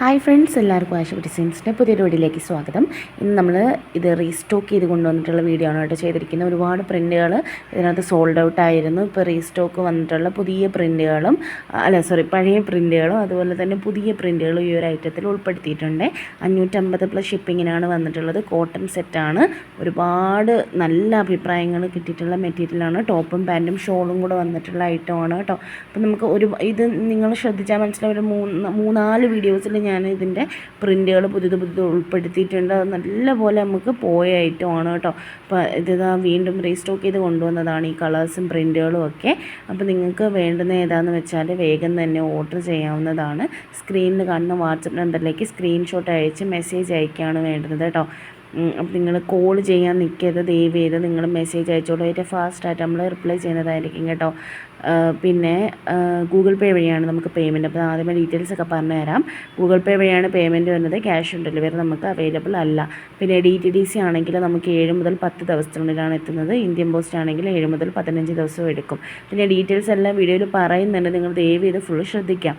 Hi friends എല്ലാവർക്കും ആശുപത്രി ഡിസൈൻസിന്റെ പുതിയൊരു വീഡിയോയിലേക്ക് സ്വാഗതം. ഇന്ന് നമ്മൾ ഇത് റീസ്റ്റോക്ക് ചെയ്ത് കൊണ്ടുവന്നിട്ടുള്ള വീഡിയോ ആണ് കേട്ടോ ചെയ്തിരിക്കുന്നത്. ഒരുപാട് പ്രിന്റുകൾ ഇതിനകത്ത് സോൾഡ് ഔട്ട് ആയിരുന്നു. ഇപ്പോൾ റീസ്റ്റോക്ക് വന്നിട്ടുള്ള പുതിയ പ്രിന്റുകളും അല്ല സോറി പഴയ പ്രിന്റുകളും അതുപോലെ തന്നെ പുതിയ പ്രിന്റുകളും ഈ ഒരു ഐറ്റത്തിൽ ഉൾപ്പെടുത്തിയിട്ടുണ്ട്. അഞ്ഞൂറ്റമ്പത് പ്ലസ് ഷിപ്പിങ്ങിനാണ് വന്നിട്ടുള്ളത്. കോട്ടൺ സെറ്റാണ് ഒരുപാട് നല്ല അഭിപ്രായങ്ങൾ കിട്ടിയിട്ടുള്ള മെറ്റീരിയലാണ് ടോപ്പും പാന്റും ഷോളും കൂടെ വന്നിട്ടുള്ള ഐറ്റമാണ് കേട്ടോ. അപ്പോൾ നമുക്ക് ഒരു ഇത് നിങ്ങൾ ശ്രദ്ധിച്ചാൽ മനസ്സിലാവും. ഒരു മൂന്ന് മൂന്നാൽ വീഡിയോസിൽ ഇതിന്റെ പ്രിന്റുകൾ പുതിയത് പുതിയത് ഉൾപ്പെടുത്തിയിട്ടുണ്ട്. നല്ലപോലെ നമുക്ക് പോയ ഐറ്റമാണ് കേട്ടോ. അപ്പോൾ ഇതാ വീണ്ടും റീസ്റ്റോക്ക് ചെയ്ത് കൊണ്ടുവന്നതാണ് ഈ കളേഴ്സും പ്രിന്റുകളും ഒക്കെ. അപ്പോൾ നിങ്ങൾക്ക് വേണ്ടുന്ന ഏതാണെന്ന് വെച്ചാൽ വേഗം തന്നെ ഓർഡർ ചെയ്യാവുന്നതാണ്. സ്ക്രീനിൽ കാണുന്ന വാട്സപ്പ് നമ്പറിലേക്ക് സ്ക്രീൻഷോട്ട് അയച്ച് മെസ്സേജ് അയക്കുകയാണ് വേണ്ടുന്നത് കേട്ടോ. നിങ്ങൾ കോൾ ചെയ്യാൻ നിൽക്കരുത് ദയവ് ചെയ്ത് നിങ്ങൾ മെസ്സേജ് അയച്ചോളൂ. ഏറ്റവും ഫാസ്റ്റായിട്ട് നമ്മൾ റിപ്ലൈ ചെയ്യുന്നതായിരിക്കും കേട്ടോ. പിന്നെ ഗൂഗിൾ പേ വഴിയാണ് നമുക്ക് പേയ്മെന്റ് അപ്പോൾ ആദ്യമേ ഡീറ്റെയിൽസ് ഒക്കെ പറഞ്ഞു തരാം. ഗൂഗിൾ പേ വഴിയാണ് പേയ്മെന്റ് വരുന്നത്. ക്യാഷ് ഓൺ ഡെലിവറി നമുക്ക് അവൈലബിൾ അല്ല. പിന്നെ ഡി ടി ഡി സി ആണെങ്കിൽ നമുക്ക് ഏഴ് മുതൽ പത്ത് ദിവസത്തിനുള്ളിലാണ് എത്തുന്നത്. ഇന്ത്യൻ പോസ്റ്റ് ആണെങ്കിൽ ഏഴ് മുതൽ പതിനഞ്ച് ദിവസവും എടുക്കും. പിന്നെ ഡീറ്റെയിൽസ് എല്ലാം വീഡിയോയിൽ പറയുന്നുണ്ട്. നിങ്ങൾ ദയവ് ചെയ്ത് ഫുൾ ശ്രദ്ധിക്കാം.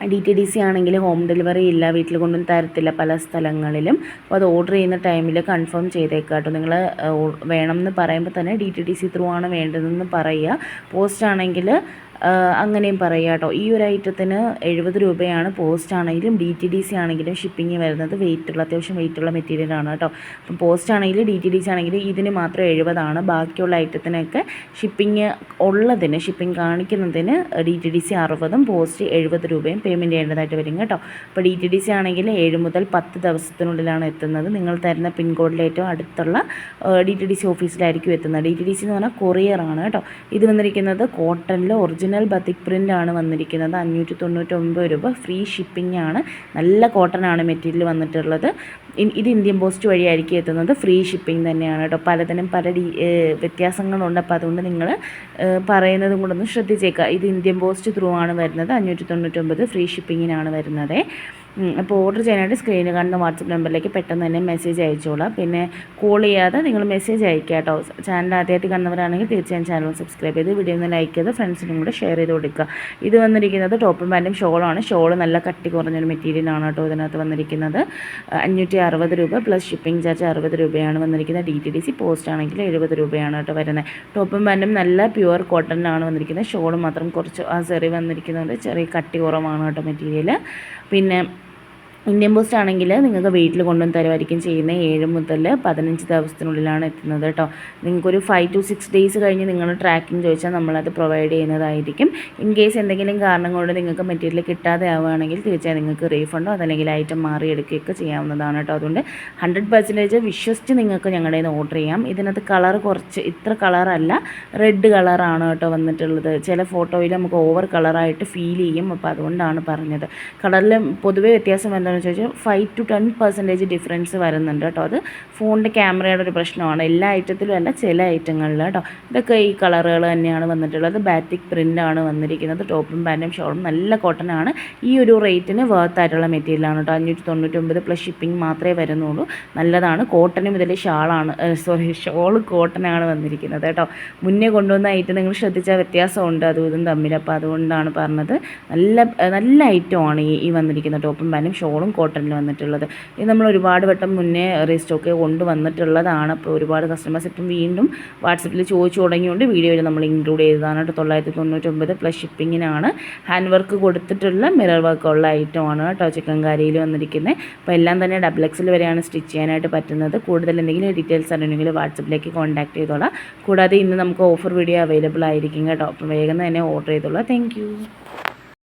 ഡി ടി ഡി സി ആണെങ്കിൽ ഹോം ഡെലിവറി ഇല്ല വീട്ടിൽ കൊണ്ടൊന്നും തരത്തില്ല പല സ്ഥലങ്ങളിലും. അപ്പോൾ അത് ഓർഡർ ചെയ്യുന്ന ടൈമിൽ കൺഫേം ചെയ്തേക്കാം കേട്ടോ. നിങ്ങൾ വേണം എന്ന് പറയുമ്പോൾ തന്നെ D T D C through ആണ് വേണ്ടതെന്ന് പറയുക. പോസ്റ്റ് ആണെങ്കിൽ അങ്ങനെയും പറയുക കേട്ടോ. ഈ ഒരു ഐറ്റത്തിന് എഴുപത് രൂപയാണ് പോസ്റ്റ് ആണെങ്കിലും ഡി ടി ഡി സി ആണെങ്കിലും ഷിപ്പിംഗ് വരുന്നത്. വെയിറ്റുള്ള അത്യാവശ്യം വെയിറ്റുള്ള മെറ്റീരിയലാണ് കേട്ടോ. അപ്പം പോസ്റ്റ് ആണെങ്കിലും ഡി ടി ഡി സി ആണെങ്കിലും ഇതിന് മാത്രം എഴുപതാണ്. ബാക്കിയുള്ള ഐറ്റത്തിനൊക്കെ ഷിപ്പിംഗ് ഉള്ളതിന് ഷിപ്പിംഗ് കാണിക്കുന്നതിന് ഡി ടി ഡി സി അറുപതും പോസ്റ്റ് എഴുപത് രൂപയും പേയ്മെന്റ് ചെയ്യേണ്ടതായിട്ട് വരും കേട്ടോ. അപ്പോൾ ഡി ടി ഡി സി ആണെങ്കിൽ ഏഴ് മുതൽ പത്ത് ദിവസത്തിനുള്ളിലാണ് എത്തുന്നത്. നിങ്ങൾ തരുന്ന പിൻകോഡിലെ ഏറ്റവും അടുത്തുള്ള ഡി ടി ഡി സി ഓഫീസിലായിരിക്കും എത്തുന്നത്. ഡി ടി ഡി സി എന്ന് പറഞ്ഞാൽ കൊറിയറാണ് കേട്ടോ. ഇത് വന്നിരിക്കുന്നത് കോട്ടണിൽ ഒറിജിനൽ ഒറിജിനൽ ബത്തിക് ആണ് വന്നിരിക്കുന്നത്. അഞ്ഞൂറ്റി തൊണ്ണൂറ്റൊമ്പത് രൂപ. ഫ്രീ ഷിപ്പിംഗ് ആണ്. നല്ല കോട്ടൺ ആണ് മെറ്റീരിയൽ വന്നിട്ടുള്ളത്. ഇത് ഇന്ത്യൻ പോസ്റ്റ് വഴിയായിരിക്കും എത്തുന്നത്. ഫ്രീ ഷിപ്പിംഗ് തന്നെയാണ് കേട്ടോ. പലതിനും പല ഡീ വ്യത്യാസങ്ങളുണ്ട്. അപ്പോൾ അതുകൊണ്ട് നിങ്ങൾ പറയുന്നതും കൂടെ ഒന്ന് ശ്രദ്ധിച്ചേക്കുക ഇത് ഇന്ത്യൻ പോസ്റ്റ് ത്രൂ ആണ് വരുന്നത്. അഞ്ഞൂറ്റി തൊണ്ണൂറ്റൊമ്പത് ഫ്രീ ഷിപ്പിങ്ങിനാണ് വരുന്നത്. അപ്പോൾ ഓർഡർ ചെയ്യാനായിട്ട് സ്ക്രീനിൽ കാണുന്ന വാട്സപ്പ് നമ്പറിലേക്ക് പെട്ടെന്ന് തന്നെ മെസ്സേജ് അയച്ചോളാം. പിന്നെ കോൾ ചെയ്യാതെ നിങ്ങൾ മെസ്സേജ് അയക്കുക കേട്ടോ. ചാനൽ ആദ്യമായിട്ട് കാണുന്നവരാണെങ്കിൽ തീർച്ചയായും ചാനൽ സബ്സ്ക്രൈബ് ചെയ്ത് വീഡിയോ ഒന്ന് ലൈക്ക് ചെയ്ത് ഫ്രണ്ട്സിനും കൂടെ ഷെയർ ചെയ്ത് കൊടുക്കുക. ഇത് വന്നിരിക്കുന്നത് ടോപ്പും പാന്റും ഷോളാണ് ഷോൾ നല്ല കട്ടി കുറഞ്ഞൊരു മെറ്റീരിയലാണ് കേട്ടോ ഇതിനകത്ത് വന്നിരിക്കുന്നത്. അഞ്ഞൂറ്റി അറുപത് രൂപ പ്ലസ് ഷിപ്പിംഗ് ചാർജ് അറുപത് രൂപയാണ് വന്നിരിക്കുന്നത്. D T D C post ആണെങ്കിൽ എഴുപത് രൂപയാണ് കേട്ടോ വരുന്നത്. ടോപ്പും പാന്റും നല്ല പ്യുവർ കോട്ടണിലാണ് വന്നിരിക്കുന്നത്. ഷോൾ മാത്രം കുറച്ച് ആ ചെറിയ വന്നിരിക്കുന്നത് ചെറിയ കട്ടി കുറവാണ് കേട്ടോ മെറ്റീരിയൽ പിന്നെ ഇന്ത്യൻ പോസ്റ്റ് ആണെങ്കിൽ നിങ്ങൾക്ക് വീട്ടിൽ കൊണ്ടുവന്ന് തരുമായിരിക്കും ചെയ്യുന്നത് ഏഴ് മുതൽ പതിനഞ്ച് ദിവസത്തിനുള്ളിലാണ് എത്തുന്നത് കേട്ടോ. നിങ്ങൾക്കൊരു ഫൈവ് ടു സിക്സ് ഡേയ്സ് കഴിഞ്ഞ് നിങ്ങൾ ട്രാക്കിംഗ് ചോദിച്ചാൽ നമ്മളത് പ്രൊവൈഡ് ചെയ്യുന്നതായിരിക്കും. ഇൻ കേസ് എന്തെങ്കിലും കാരണം കൊണ്ട് നിങ്ങൾക്ക് മെറ്റീരിയൽ കിട്ടാതെ ആവുകയാണെങ്കിൽ തീർച്ചയായും നിങ്ങൾക്ക് റീഫണ്ടോ അതല്ലെങ്കിൽ ഐറ്റം മാറിയെടുക്കുകയൊക്കെ ചെയ്യാവുന്നതാണ് കേട്ടോ. അതുകൊണ്ട് ഹൺഡ്രഡ് പെർസെന്റേജ് വിശ്വസിച്ച് നിങ്ങൾക്ക് ഞങ്ങളുടെ നിന്ന് ഓർഡർ ചെയ്യാം. ഇതിനകത്ത് കളർ കുറച്ച് ഇത്ര കളറല്ല റെഡ് കളറാണ് കേട്ടോ വന്നിട്ടുള്ളത്. ചില ഫോട്ടോയിൽ നമുക്ക് ഓവർ കളറായിട്ട് ഫീൽ ചെയ്യും. അപ്പോൾ അതുകൊണ്ടാണ് പറഞ്ഞത്. കളറിൽ പൊതുവേ വ്യത്യാസം എന്താ എന്താണെന്ന് ചോദിച്ചാൽ five to ten percentage difference വരുന്നുണ്ട് കേട്ടോ. അത് ഫോണിന്റെ ക്യാമറയുടെ ഒരു പ്രശ്നമാണ്. എല്ലാ ഐറ്റത്തിലും അല്ല ചില ഐറ്റങ്ങളിൽ കേട്ടോ. ഇതൊക്കെ ഈ കളറുകൾ തന്നെയാണ് വന്നിട്ടുള്ളത്. ബാറ്റിക് പ്രിന്റാണ് വന്നിരിക്കുന്നത്. ടോപ്പും പാന്റും ഷോളും നല്ല കോട്ടനാണ് ഈ ഒരു റേറ്റിന് വർത്ത് ആയിട്ടുള്ള മെറ്റീരിയലാണ് കേട്ടോ. അഞ്ഞൂറ്റി തൊണ്ണൂറ്റൊമ്പത് പ്ലസ് ഷിപ്പിംഗ് മാത്രമേ വരുന്നുള്ളൂ. നല്ലതാണ്. കോട്ടനും ഇതിൽ ഷാളാണ് സോറി ഷോൾ കോട്ടനാണ് വന്നിരിക്കുന്നത് കേട്ടോ. മുന്നേ കൊണ്ടുവന്ന ഐറ്റം നിങ്ങൾ ശ്രദ്ധിച്ചാൽ വ്യത്യാസമുണ്ട്. അതും ഇതും തമ്മിൽ. അപ്പോൾ അതുകൊണ്ടാണ് പറഞ്ഞത്. നല്ല നല്ല ഐറ്റമാണ് ഈ ഈ വന്നിരിക്കുന്ന ടോപ്പും പാന്റും ഷോളും ഷോളും കോട്ടണിൽ വന്നിട്ടുള്ളത്. ഇത് നമ്മൾ ഒരുപാട് വട്ടം മുന്നേ റീസ്റ്റോക്ക് കൊണ്ടുവന്നിട്ടുള്ളതാണ്. അപ്പോൾ ഒരുപാട് കസ്റ്റമേഴ്സ് ഇപ്പം വീണ്ടും വാട്സപ്പിൽ ചോദിച്ചു തുടങ്ങിയുകൊണ്ട് വീഡിയോയിൽ നമ്മൾ ഇൻക്ലൂഡ് ചെയ്തതാണ്. കേട്ടോ തൊള്ളായിരത്തി തൊണ്ണൂറ്റൊമ്പത് പ്ലസ് ഷിപ്പിങ്ങിനാണ് ഹാൻഡ് വർക്ക് കൊടുത്തിട്ടുള്ള മിറർ വർക്ക് ഉള്ള ആണ് കേട്ടോ ചിക്കൻ കാരിയിൽ വന്നിരിക്കുന്നത് അപ്പോൾ എല്ലാം തന്നെ ഡബിൾ വരെയാണ് സ്റ്റിച്ച് ചെയ്യാനായിട്ട് പറ്റുന്നത്. കൂടുതൽ എന്തെങ്കിലും ഡീറ്റെയിൽസ് അറിയണമെങ്കിൽ വാട്സപ്പിലേക്ക് കോൺടാക്ട് ചെയ്തോളാം. കൂടാതെ ഇന്ന് നമുക്ക് ഓഫർ വീഡിയോ അവൈലബിൾ ആയിരിക്കും കേട്ടോ. അപ്പം വേഗം തന്നെ ഓർഡർ ചെയ്തോളാം. താങ്ക്